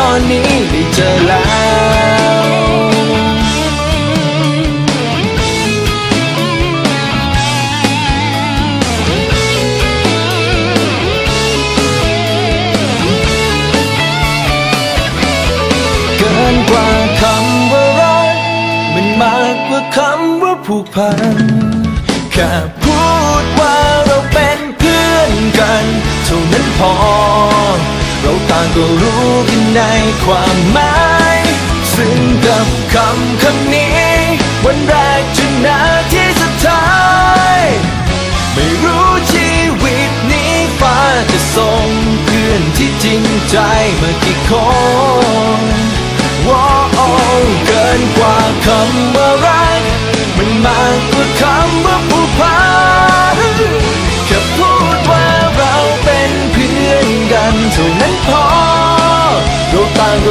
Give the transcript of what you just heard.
ตอนนี้ได้เจอแล้วเกินกว่าคำว่ารักมันมากกว่าคำว่าผูกพันแค่พูดว่าเราเป็นเพื่อนกัน เท่านั้นพอ ต่างก็รู้กันในความหมายซึ่งกับคำคำนี้ วันแรกจนนาที่สุดท้าย ไม่รู้ชีวิตนี้ฟ้าจะส่งเพื่อนที่จริงใจมากี่คนว้าวเกินกว่าคำว่ารักมันมากกว่าคำว่าผูกพันแค่พูดว่าเราเป็นเพื่อนกันเท่านั้น